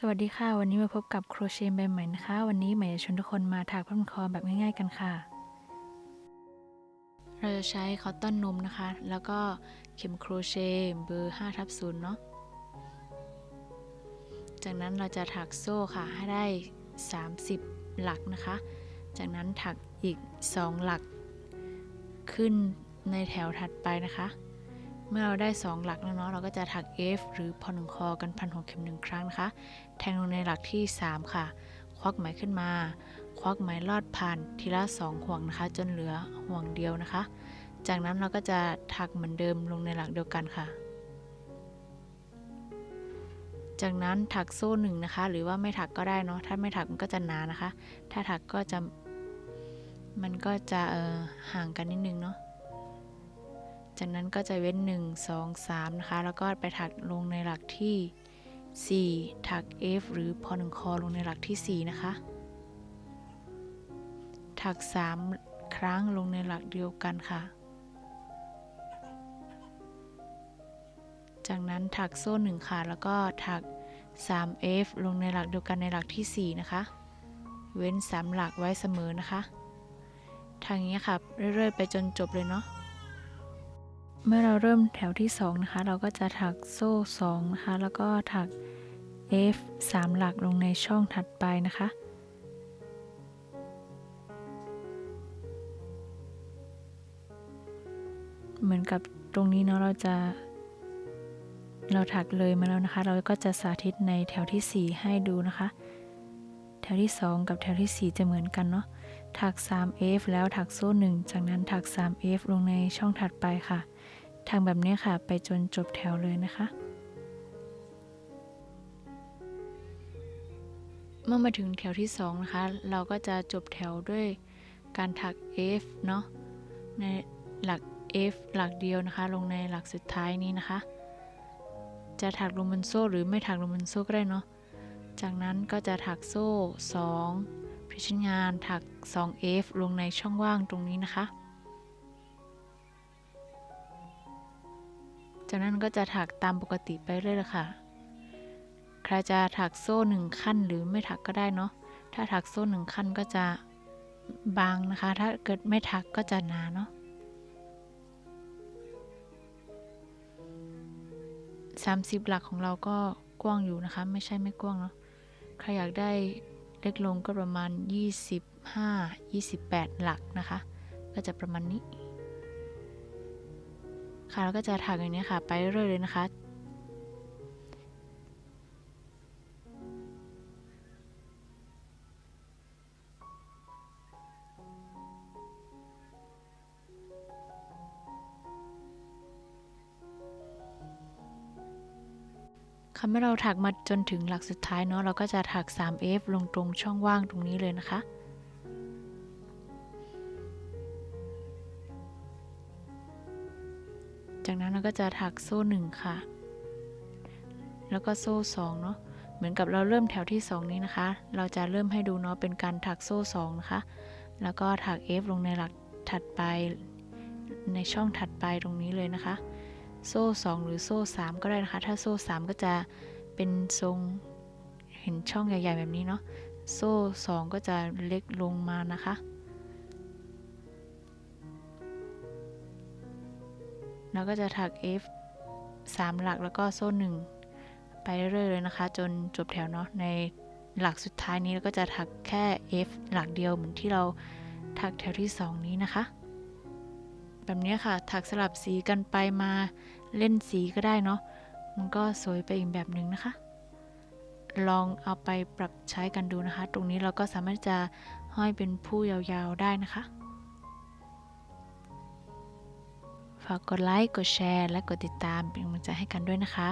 สวัสดีค่ะ วันนี้มาพบกับโครเชต์แบใหม่นะคะ วันนี้ใหม่จะชวนทุกคนมาถักพันคอแบบง่ายๆกันค่ะ เราจะใช้คอตตอนนมนะคะ แล้วก็เข็มโครเชต์เบอร์5ทับ0เนาะจากนั้นเราจะถักโซ่ค่ะให้ได้ 30 หลักนะคะ จากนั้นถักอีก 2 หลักขึ้นในแถวถัดไปนะคะ เมื่อเราได้ 2 หลักแล้วเนาะเราก็จะถัก F หรือพอหนึ่งคอกันพันหกเข็มหนึ่งครั้งนะคะ แทงลงในหลักที่ 3 ค่ะ ควักไหมขึ้นมา ควักไหมลอดผ่านทีละ 2 ห่วงนะคะ จนเหลือห่วงเดียวนะคะ จากนั้นเราก็จะถักเหมือนเดิมลงในหลักเดียวกันค่ะ จากนั้นถักโซ่หนึ่งนะคะ หรือว่าไม่ถักก็ได้เนาะถ้าไม่ถักมันก็จะหนานะคะ ถ้าถักก็จะมันก็จะเออห่างกันนิดนึงเนาะ จากนั้นก็จะเว้น 1 2 3 นะคะ แล้วก็ไปถักลงในหลักที่ 4 ถัก F หรือพอหนึ่งคอลงในหลักที่ 4 นะคะ ถัก 3 ครั้งลงในหลักเดียวกันค่ะ จากนั้นถักโซ่ 1 ค่ะ แล้วก็ถัก 3F ลงในหลักเดียวกันในหลักที่ 4 นะคะ เว้น 3 หลักไว้เสมอนะคะ ทางนี้ค่ะ เรื่อยๆ ไปจนจบเลยเนาะ เมื่อเราเริ่มแถวที่ 2 นะคะ เราก็จะถักโซ่ 2 นะคะ แล้วก็ถัก F 3 หลักลงในช่องถัดไปนะคะ เหมือนกับตรงนี้เนาะเราจะ เราถักเลยมาแล้วนะคะ เราก็จะสาธิตในแถวที่ 4 ให้ดูนะคะ แถวที่ 2 กับแถวที่ 4 จะเหมือนกันเนาะ ถัก 3F แล้วถักโซ่ 1 จากนั้นถัก 3F ลงในช่องถัดไปค่ะ ทางแบบนี้ค่ะ ไปจนจบแถวเลยนะคะ เมื่อมาถึงแถวที่ 2 นะคะ เราก็จะจบแถวด้วยการถัก F เนาะในหลัก F หลักเดียวนะคะ ลงในหลักสุดท้ายนี้นะคะ จะถักลงบนโซ่หรือไม่ถักลงบนโซ่ก็ได้เนาะ จากนั้นก็จะถักโซ่ 2พริชงานถัก 2F ลงในช่องว่างตรงนี้นะคะ จากนั้นก็จะถักตามปกติไปเรื่อยๆค่ะ ใครจะถักโซ่หนึ่งขั้นหรือไม่ถักก็ได้เนาะ ถ้าถักโซ่หนึ่งขั้นก็จะบางนะคะ ถ้าเกิดไม่ถักก็จะหนาเนาะ30หลักของเราก็กว้างอยู่นะคะ ไม่ใช่ไม่กว้างเนาะ ใครอยากได้เล็กลงก็ประมาณ 25 28 หลักนะคะ ก็จะประมาณนี้ ค่ะแล้วก็จะถักอย่างนี้ค่ะ ไปเรื่อยๆเลยนะคะ ค่ะเมื่อเราถักมาจนถึงหลักสุดท้ายเนาะเราก็จะถัก 3F ลงตรงช่องว่างตรงนี้เลยนะคะ จากนั้นเราก็จะถักโซ่หนึ่งค่ะ แล้วก็โซ่สองเนาะ เหมือนกับเราเริ่มแถวที่2นี้นะคะ เราจะเริ่มให้ดูเนาะเป็นการถักโซ่2นะคะ แล้วก็ถัก F ลงในหลักถัดไปในช่องถัดไปตรงนี้เลยนะคะ โซ่ 2 หรือโซ่ 3 ก็ได้นะคะ ถ้าโซ่ 3 ก็จะเป็นทรงเห็นช่องใหญ่ ๆ แบบนี้เนาะ โซ่ 2 ก็จะเล็กลงมานะคะ แล้วก็จะถัก F 3 หลักแล้วก็โซ่1ไปเรื่อยๆเลยนะคะ จนจบแถวเนาะในหลักสุดท้ายนี้เราก็จะถักแค่ F หลักเดียวเหมือนที่เราถักแถวที่ 2 นี้นะคะ แบบนี้ค่ะ ถักสลับสีกันไปมาเล่นสีก็ได้เนาะมันก็สวยไปอีกแบบหนึ่งนะคะ ลองเอาไปปรับใช้กันดูนะคะ ตรงนี้เราก็สามารถจะห้อยเป็นผู้ยาวๆได้นะคะ ฝากกดไลค์ กดแชร์ และกดติดตามเป็นกำลังใจให้กันด้วยนะคะ